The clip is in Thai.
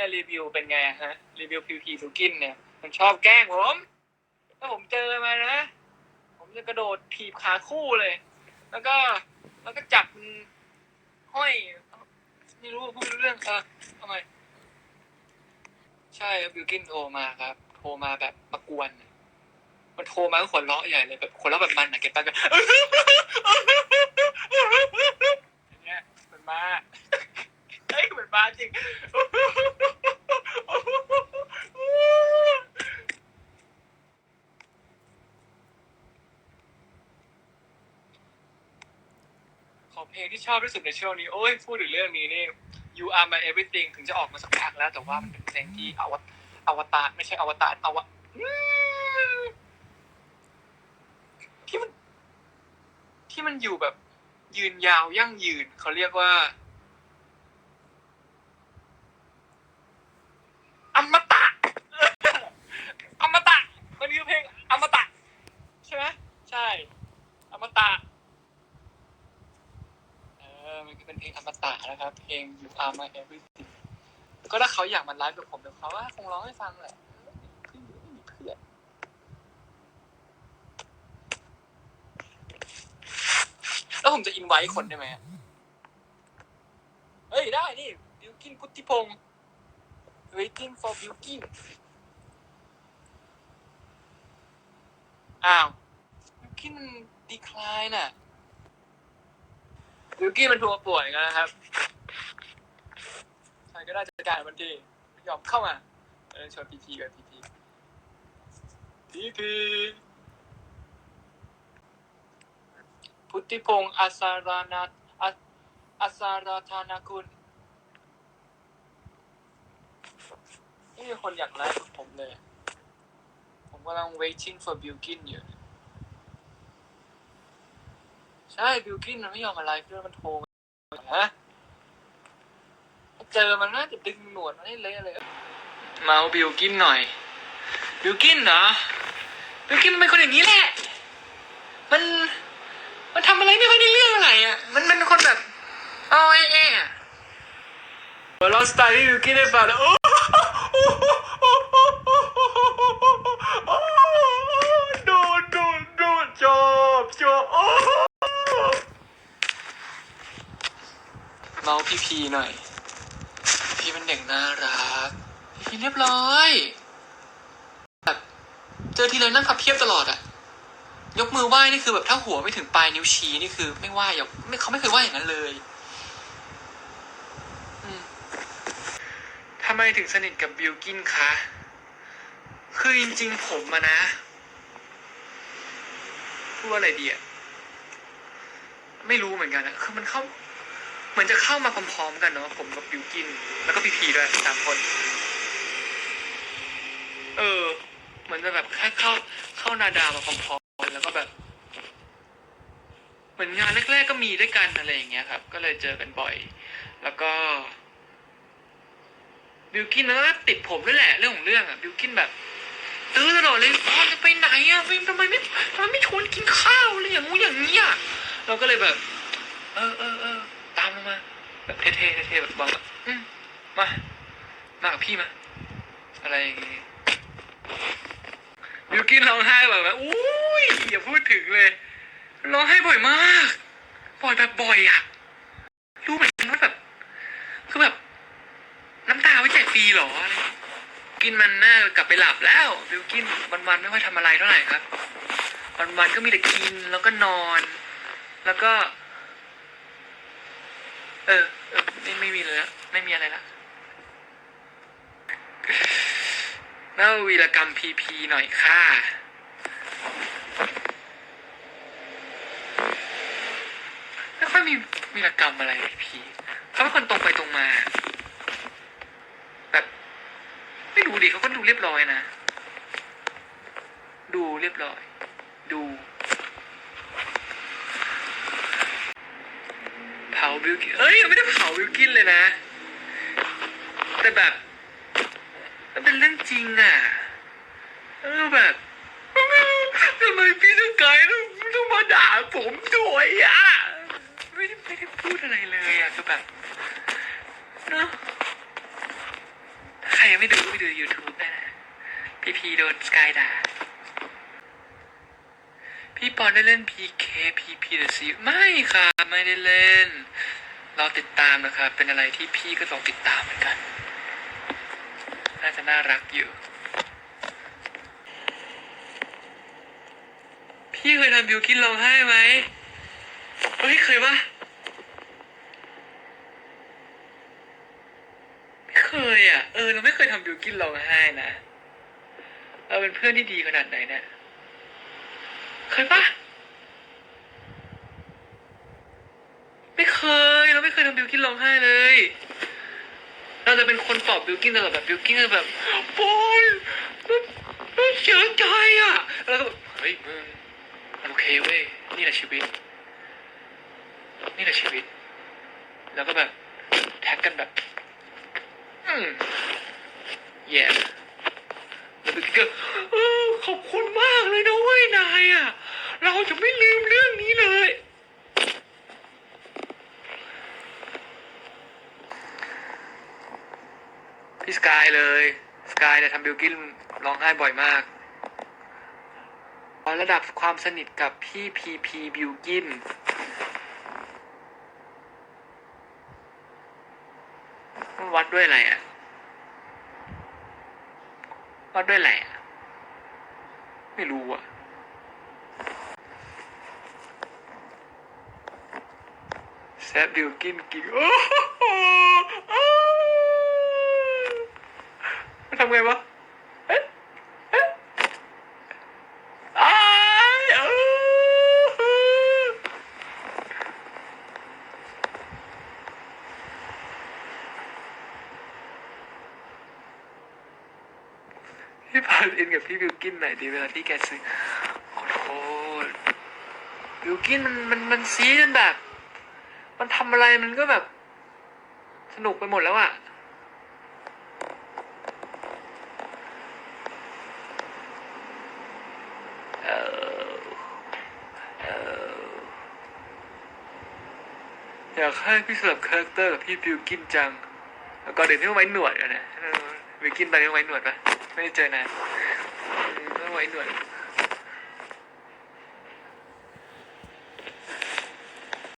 เนี่ยรีวิวเป็นไงฮะรีวิวพีพีทูกินเนี่ย มันชอบแกล้งผมถ้าผมเจอมานะ ผมจะกระโดดถีบขาคู่เลย แล้วก็แล้วก็จับห้อยไม่รู้พูดเรื่องเออทำไมใช่บิวกินโทรมาครับ โทรมาแบบมากวนมันโทรมาก็ขนเลาะใหญ่เลยแบบขนเลาะแบบมันอะเก็บตังค์กันเงี้ยเหมือนมาเฮ้ยเหมือนมาจริง ของเพลงที่ ชอบที่สุดในช่วงนี้โอ้ยพูดถึงเรื่องนี้นี่ You Are My Everything ถึงจะออกมาสักพักแล้ว แต่ว่ามันเป็นเพลงที่อวตอวตารไม่ใช่อวตารอวที่มัน ที่มันอยู่แบบยืนยาวยั่งยืนเขาเรียกว่า อมตะ อมตะ มันคือเพลงอมตะ ใช่ไหมใช่ อมตะ เออ มันก็เป็น เพลงอมตะนะครับเพลง You Are My Everything ก็ถ้าเขาอยากมาไลฟ์กับผมเดี๋ยวเขาว่าคงร้องให้ฟังแหละแล้วผมจะอินไว้คนได้ไหมเฮ้ย ได้นี่บิวกินพุทธิพงศ์ waiting for บิวกินอ้าวบิวกินมันดีคลายน่ะ วิวกี้มันทัวร์ป่วยกันนะครับใครก็ได้จัดการมันทียอมเข้ามาเออชวนพีพีกันพีพีพีพีพุทธิพงศ์อาสารานาอาอาสาราธานาคุณไม่มีคนอยากไลฟ์ผมเลย ผมกำลัง waiting for Bilkin อยู่ ใช่บิวกินมันไม่ยอมมาไลฟ์ด้วยมันโทรมาฮะเจอมันน่าจะดึงหนวดมันให้เละเลย เมาบิวกินหน่อย บิวกินเหรอ บิวกินมันเป็นคนอย่างนี้แหละ มัน มันทำอะไรไม่ค่อยได้เรื่องอะไรอะ มันเป็นคนแบบเอาไอ้เอะเราสไตล์ที่บิวกินได้ฟังแล้วโอ้โดนโดนโดนจบจบโอ้ เมาพี่พีหน่อย พี่เป็นเด็กน่ารัก พี่พีเรียบร้อยแบบเจอทีไรนั่งพับเพียบตลอดอะยกมือไหว้นี่คือแบบถ้าหัวไม่ถึงปลายนิ้วชี้นี่คือ ไม่ไหว้อย่าไม่เขาไม่เคยไหว้อย่างนั้นเลยทำไมถึงสนิทกับบิลกินคะ คือจริงๆผมอะนะพูดว่าอะไรดีอะไม่รู้เหมือนกันอะคือมันเข้า เหมือนจะเข้ามาพร้อมๆกันเนาะผมกับบิวกิน แล้วก็พีพีด้วยสามคน เออ เหมือนจะแบบแค่เข้าเข้านาดามาพร้อมๆกันแล้วก็แบบ เหมือนงานแรกๆก็มีด้วยกันอะไรอย่างเงี้ยครับ ก็เลยเจอกันบ่อย แล้วก็บิวกินมันก็ติดผมด้วยแหละเรื่องของเรื่องอะบิวกินแบบ ตื้อตลอดเลยอ๋อจะไปไหนอะฟิล์มทำไมไม่ทำไมไม่ชวนกินข้าวเลยอย่างงู้อย่างนี้อะเราก็เลยแบบ เออเออเออตามลงมา แบบเท่ๆเท่ๆแบบบอกแบบมา มากับพี่มา อะไรอย่างงี้บิวกินร้องไห้แบบว่าอุ้ยอย่าพูดถึงเลย ร้องไห้บ่อยมาก บ่อยแบบบ่อยอะรู้เหมือนกันว่าแบบ คือแบบ น้ำตาไม่จ่ายฟรีหรออะไรนี้กินมันน่ากลับไปหลับแล้วบิวกินวันๆไม่ค่อยทำอะไรเท่าไหร่ครับ วันๆก็มีแต่กินแล้วก็นอน แล้วก็ ออเออไม่ไม่มีเลยละไม่มีอะไรละเล่าวีรกรรมพีพีหน่อยค่ะไม่ค่อยมีวีรกรรมอะไรพีพีเขาเป็นคนตรงไปตรงมา แบบ ไม่รู้ดิเขาก็ดูเรียบร้อยนะ ดูเรียบร้อย ดู เผา บิวกินเอ้ยยังไม่ได้เผาบิวกินเลยนะ แต่แบบมันเป็นเรื่องจริงอะเออแบบทำไมพี่ต้องกายต้องต้องมาด่าผมด้วยอะไม่ได้ไม่ได้พูดอะไรเลยอะคือแบบเนอะไม่ดูไปดู YouTube ได้นะพี่พีโดนสกายด่า พี่ปอนได้เล่น PK PP หรือซีไม่ค่ะไม่ได้เล่น เราติดตามนะครับ เป็นอะไรที่พี่ก็ต้องติดตามเหมือนกัน น่าจะน่ารักอยู่ พี่เคยทำบิวกินร้องไห้ไหมเฮ้ยเคยปะไม่เคยอะ เออเราไม่เคยทำบิวกินร้องไห้นะ เราเป็นเพื่อนที่ดีขนาดไหนเนี่ย เคยปะไม่เคย เราไม่เคยทำบิวกินร้องไห้เลย เราจะเป็นคนปลอบบิวกินตลอดแบบบิวกินจะแบบบอยมันเสียใจอะแล้วก็แบบเฮ้ยมึงโอเคเว้ยนี่แหละชีวิต นี่แหละชีวิต แล้วก็แบบแท็กกันแบบอืมแย่แล้วบิวกินก็ขอบคุณมากเลยนะเว้ยนายอะ เราจะไม่ลืมเรื่องนี้เลย พี่สกายเลย สกายเนี่ยทำบิลกินร้องไห้บ่อยมากระดับความสนิทกับพี่พีพีบิลกินวัดด้วยอะไรอะ วัดด้วยอะไรอะ ไม่รู้อะ แซบบิลกินกินโอ้โหมันทำไงวะเอ๊ะเอ๊ะอ้ายเออพี่พาอินกับพี่บิวกินหน่อยดีเวลาที่แกซื้อขอโทษบิวกินมันมันมันซีจนแบบ มันทำอะไรมันก็แบบ สนุกไปหมดแล้วอะเอ่อเอ่ออยากให้พี่สลับคาแรคเตอร์กับพี่บิวกินจัง แล้วก็เดี๋ยวพี่ไว้หนวดอะนะบิวกินตอนนี้ต้องไว้หนวดปะไม่ได้เจอนานอืมต้องไว้หนวด